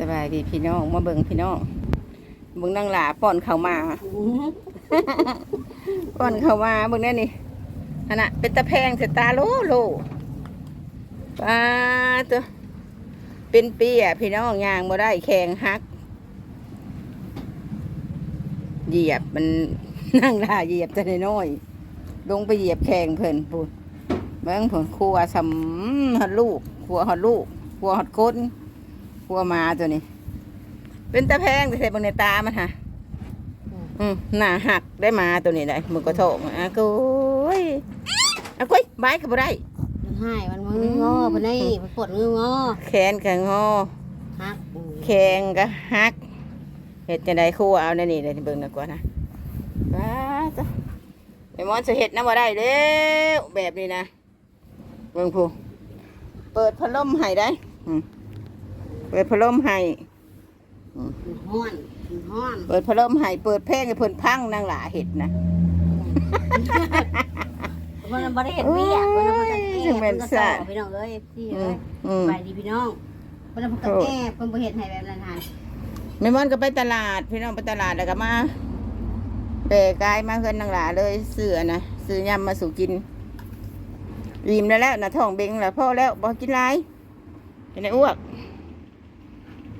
สบายดีพี่น้องมาเบิ่งพี่น้องเบิ่งนางหลาป้อนเข้ามาป้อนเข้ามาเบิ่งแน่นี่ขณะเป็นตะแพงเสตาโลโลปลาตัวเป็นเปียพี่น้องยางบ่ได้แข็งหักเหยียบมันนั่งหลาเหยียบแต่น้อยลงไปเหยียบแข็งเพิ่นพูดเบิ่งผลครัวสำหอดลูกครัวหอดลูกครัวหอดก้น พัวมาตัวนี้ เป็นตะแพงแต่ใส่บนในตามันฮะอืมหน้าหักได้มาตัวนี้ได้มือกระโถงอะกุยอะกุยบายก็บ่ได้มันให้มันมืองอมันนี่มันปวดมืองอแขนก็งอฮักแขงก็หักเห็ดจังไดครู่เอาในนี่เลยเบิ่งหน่อยก่อนนะว้าจ้ะไอ้มอนจะเห็ดน้ำบ่ได้เด้วแบบนี้นะเบิ่งผู้เปิดพัดลมให้ได้อืม เปิดพัดลมให้มันห้อนมันห้อนเปิดพัดลมให้เปิดเพลงให้เพิ่นพังนางหลาเห็ดนะมันบ่ได้เห็นเวียมันบ่ได้โอ้ยแก้จังแม่เพิ่นนก็ซ่าต่อพี่น้องเอ้ยพี่เอ้ยอืมไปดีพี่น้องเพิ่นเพิ่นก็แก้เพิ่นบ่เฮ็ดให้แบบนั้นหั่นแม่มอนก็ไปตลาด พี่น้องไปตลาดแล้วก็มาเปกายมาเพื่อนนางหลาเลยเสือนะซื้อยำมาสู่กินริมแล้วแล้วนะท้องเบงแล้วพ่อแล้วบอกกินไรเป็นไอ้อ้วก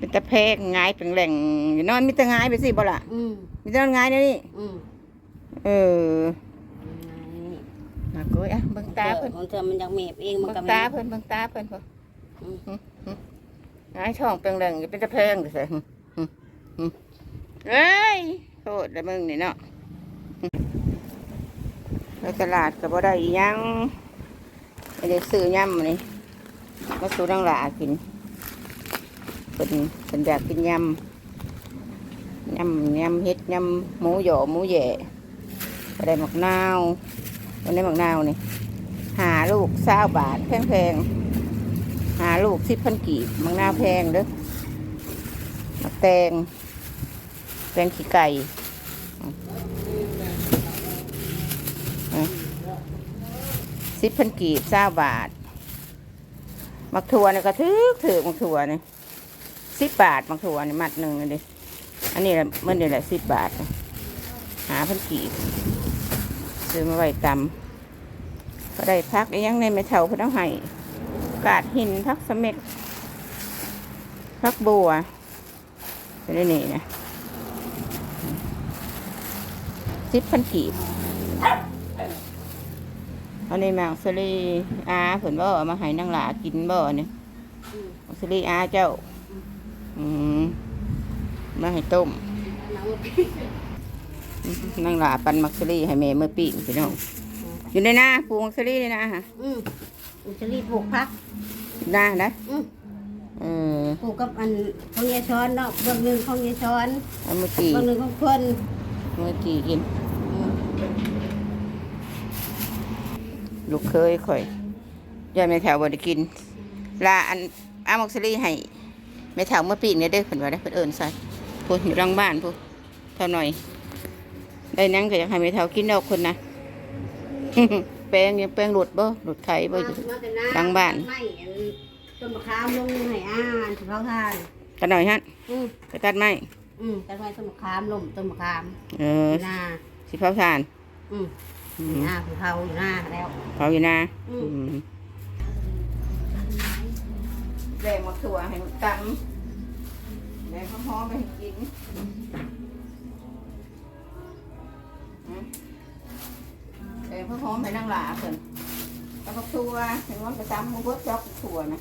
เป็นตะเพกงายเป็นแหล่งอย่านอนมีแต่งายไปสิบ่ล่ะอืมมีแต่นอนงายนะนี่อืมเออมากุ้ยอะเบิ่งตาเพิ่นมันจะมันอยากเมบเองมันเบิ่งก็ตาเพิ่นเบิ่งตาเพิ่นเพิ่นอืมงายท้องเป็นแหล่งอย่าเป็นตะเพงเถอะเอ้ยโทษแล้วมึงนี่เนาะไปตลาดก็บ่ได้อีหยังไม่ได้ซื้อยำนี่มาสู่นางหลากิน เป็นเป็นอยากกินยำยำยำเฮ็ดยำหมูหยอหมูแย่ก็ได้หมักนาววันนี้หมักนาวนี่หาลูกเศร้าบาทแพงๆหาลูกสิบพันกีบหมักนาวแพงเด้อหมักแตงแตงขี้ไก่สิบพันกีบเ้าบาทมักถั่วนี่ก็ถือถือมักถั่วนี่ สิบบาทมักถั่วนี่มัดหนึ่งนี่ดิอันนี้แหละเมื่อนี่แหละสิบบาท หาพันกีบซื้อมาไว้ตำก็ได้พักยังในไม่เท่าเพนเอาให้กาดหินพักสเม็ดพักบัวจะได้นี่นะสิบพันกีบอันนี้มังสลีอาเพิ่นบ่อามาให้นางหลากินบ่เนี่ยสลีอาเจ้า อืมมาให้ต้มนางหลาปันมักสลีให้แม่เมื่อปีนพี่น้องอยู่ในนาปลูกมักสลีในนาฮะอืมมันจะรีบปลูกพักนานะอืมเออปลูกกับอันของยายช้อนเนาะเบื้องหนึงของยายช้อนเอามื่อกี้เบื้องหนึงของเพิ่นเมื่อกี้กินอืมลูกเคยข่อยยายแม่แถวบ่ได้กินลาอันอามักสลีให้ แม่แถวเมื่อปีเนี่ยเด้อเพิ่นว่าได้อเพิ่นเอิ้นใส่พูนอยู่หลังบ้านพูนเท่าหน่อย ได้นั่งก็อยากให้แม่แถวกินดอกคนนะแป้งยังแป้งหลุดบ่หลุดไข่บ่อยู่มาแต่หลังบ้านไม่อันต้นมะขามลงให้อ่านสิเขาทานกันหน่อยฮะอืมไปตัดไม้อืมแต่ไว้ต้นมะขามลมต้นมะขาม เออหน้าสิเผาทาน อืมอืมหน้าภูเขาอยู่หน้าแล้วเผาอยู่นาอืมอืม แรงมาถั่วให้มันตำแรงหอมๆไปกินอืมแรงหอมๆให้นั่งหลาเพิ่นแล้วก็ถั่วเห็นว่าไปตำมันก็จอกถั่วนะ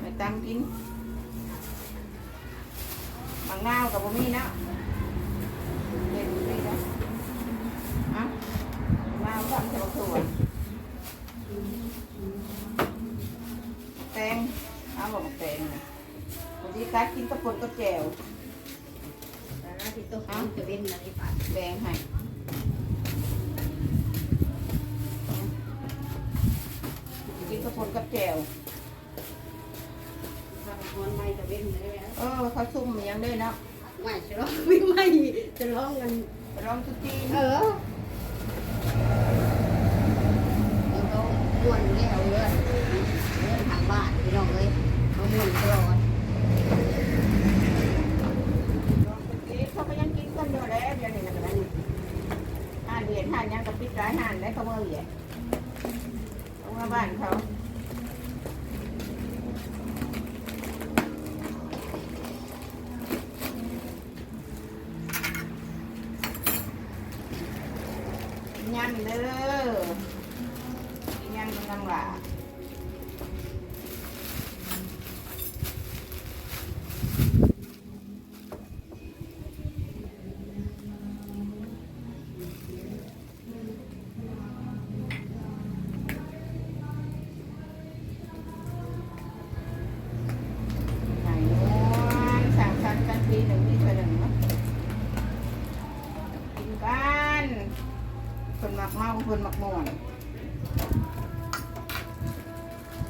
ไปตำกินบางนาวกับบ่มีนะเด็ดบ่มีนะอะนาวตำใส่บักถั่วแตง เอาบอกแตงนะบางทีกัดกินกระปุกกับแจ่วแล้วที่ต้นเขาจะเป็นอะไรป่ะแดงให้กินกระปุกกับแจ่วถ้าคนไม่จะเป็นอะไรแล้วเออเขาซุ่มมันยังได้เนาะไม่จะร้องไม่ไม่จะร้องกันไปลองทุกทีเออแล้วก็ม้วนแล้วเลือดเลือดทางบ้านพี่น้องเลย อานเขา ยำเด้อยำกำลังหลา มักเมาคนมักม่วน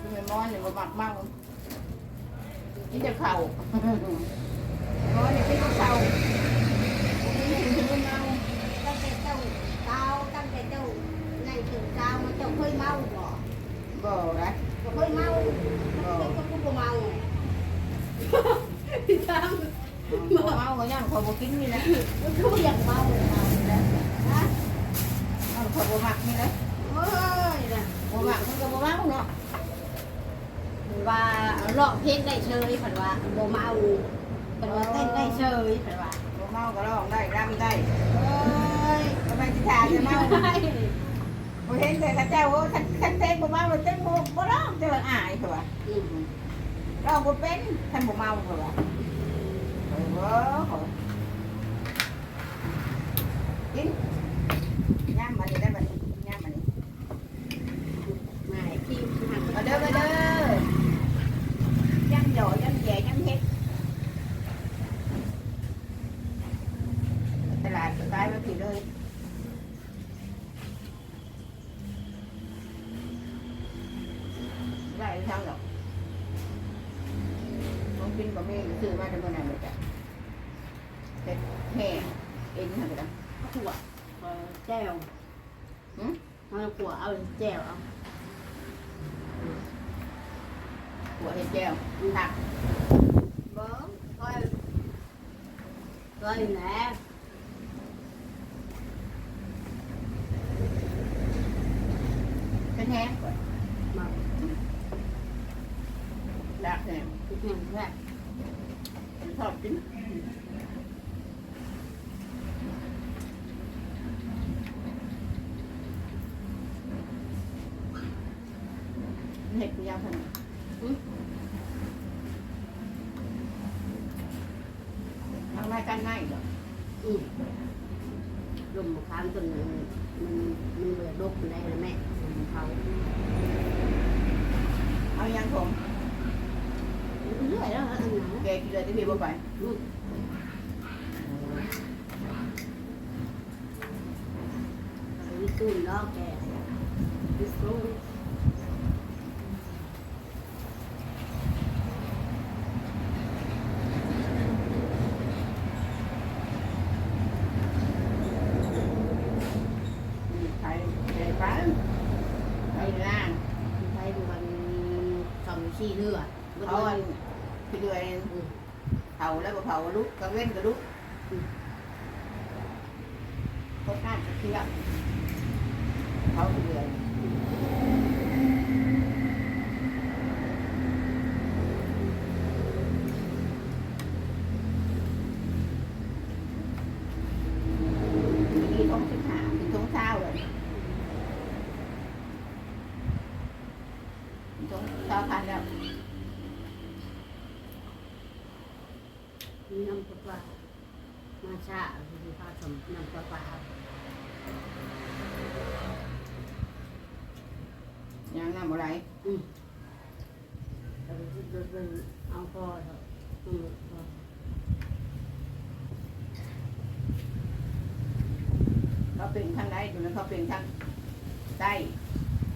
คุณแม่มอนเนี่ยบ่มักเมากินแต่เข่าวมอนเนี่ยกินแต่เข่าวกินถึงเมาตั้งแต่เจ้าเก้าตั้งแต่เจ้าในถึงเก้ามันเจ้าเคยเมาบ่บ่ได้บ่เคยเมาเจ้าก็บ่เมาจังบ่เมาก็ยังเขาบ่กินนี่แหละมันคืออยากเมาเลยเมาแล้วนะ เอาเขาบ่มักนี่แหละโอ้ยนะบ่มักมันก็บ่เมาเนาะว่าร้องเพลงได้เชยเพิ่นว่าบ่เมาเพิ่นว่าเต้นได้เชยเพิ่นว่าบ่เมาก็ร้องได้รำได้เอ้ยทำไมสิทาจะเมาบ่เห็นแต่ข้าเจ้าว่าคันคันเต้นบ่เมาเต้นบ่บ่ร้องแต่ว่าอายเขาว่าอืมร้องบ่เป็นคันบ่เมาเขาว่าเออบ่เขากินย่ำมานี่ได้บัดนี้ย่ำมานี่ มาให้พี่หัก มาเด้อมาเด้อย่ำหย่อย่ำแย่ย่ำเฮ็ดตลาดสไตล์มาผิดเลยได้ทางดอกต้อง กินบะหมี่ซื้อมาได้เมื่อไหร่เลยจ้ะแต่แห่เอ็นทำไปแล้วขวดแจ้วหืมเอาขวดเอาแจ้วเอาหัวเห็ดแก้วผักบ่ค่อยค่อยแหน่เป็นแห้งก่อน มาดักแห้งทุกอย่างแค่ผมชอบกินเห็ดยาวขนาดทางไม้กันง่ายเหรออืมลมมะขามต้นมันมันมันเหลือดกได้แล้วแม่ลมเขาเอายังผม เรื่อยแล้วอันนั้น แกกินเลยที่พี่บอกไป อืมเอาไปตุ้นล้อแกไปสู้ ไปไปไปไปล่าง ใช้มันสองชี้เรือ เขาอันพี่เดือยเผาแล้วก็เผาลุกกระ เว้นกระลุกเขาข้ามกระเทียมเขาเดือยมีท้องสิบหาถึงท้องช้าเลยท้องเช้าพันแล้ว น้ำปลามาชาคือผสมน้ำปลายังน้ำอะไรอืมเอาไปดูเอาพอเถอะอืมพอเขาเป็นทางใดตรงนั้นเขาเป็นทางใต้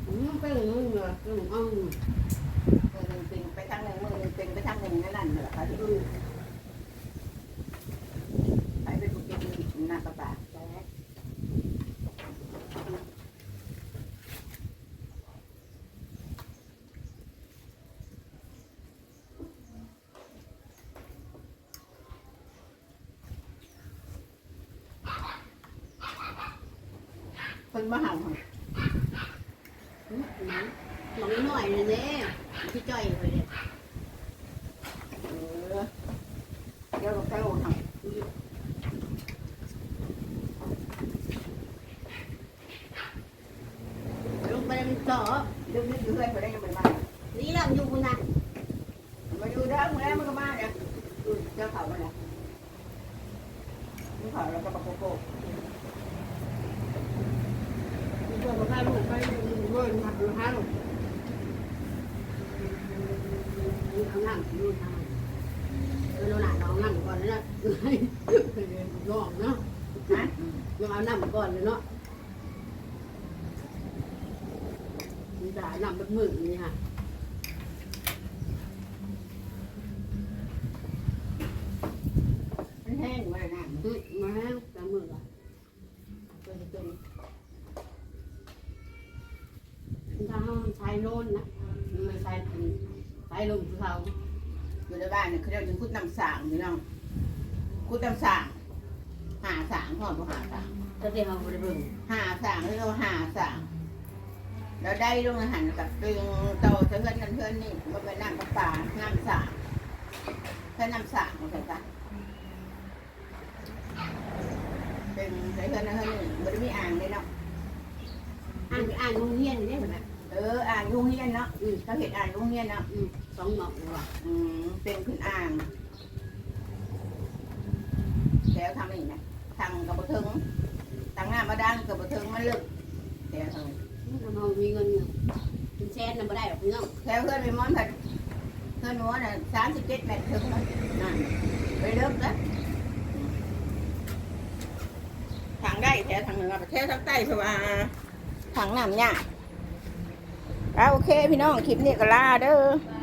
อืมเป็นมึงเหรอเป็นมึงมือหนึ่งเป็นไปทางหนึ่งมือหนึ่งเป็นไปทางหนึ่งนั่นนั่นเหรอคะที่ อืม ไปเป็นปุกินหน้ากระบะ แต่ คนมาหาหอืมนะคหมองหน่อยเลยเนี่ยพี่จ้อยเลยเนี่ยเออเดี๋ยวเราจะลงทางลงไปมันต่อดึงนึกอยู่เพื่อนไปได้ยังไม่มานี่เราอยู่นะ มาอยู่ได้มึงแล้วมันก็มาเนี่ยอืมเจ้าเขามาแล้วนี่เขาแล้วก็ปะโกโก้ มีตัวกับข้าลูกไปอยู่ด้วยมาดูข้าลูก นี่เอาน้ำดูทางเออเราหนาน้องน้ำก่อนนะลองเนาะฮะลองเอาน้ำก่อนเลยเนาะนี่จะน้ำแบบมือนี่ค่ะมันแห้งมาเลยนะมาแล้วตามืออะตัวจะเป็นถ้าเราใช้โน่นนะไม่ใช้เป็น ใช้ลมเขาอยู่ในบ้านเนี่ยเขาเรียกถึงคุดน้ำสางพี่น้องคุดน้ำสางหาสางพ่อบ่หาสางจะเดี๋ยวเราไปเบิ่งหาสางที่เราหาสางแล้วได้ลงอาหารกับตึงโตจะเพื่อนกันเพื่อนนี่มันเป็นน้ำประปาน้ำสางแค่น้ำสางมันใช่ปะเป็นใช้เพื่อนนะเพื่อนนี่มันไม่อ่างเลยเนาะอ่านอ่านโรงเรียนนี่แบบเอออ่างลุงเฮียนเนาะอืมเขาเห็นอ่างลุงเฮียนเนาะอืม สองหมอกเลยว่ะอืมเป็นขึ้นอ่างแล้วทำอีกนะทางกับบะเทิงทางหน้ามาด้านกับบะเทิงมันลึกแล้วทางเรามีเงินเป็นแสนน่ะไม่ได้หรอกพี่น้องแล้วเพื่อนไปม้อนผัดเพื่อนม้อนอะสามสิบเจ็ดเมตรถึงแล้วนั่นไปเลิกแล้วทางได้แถวทางเหนือประเทศทางใต้เพราะว่าทางน้ำเนี่ยเอาโอเคพี่น้องคลิปนี้ก็ลาเด้อ ไป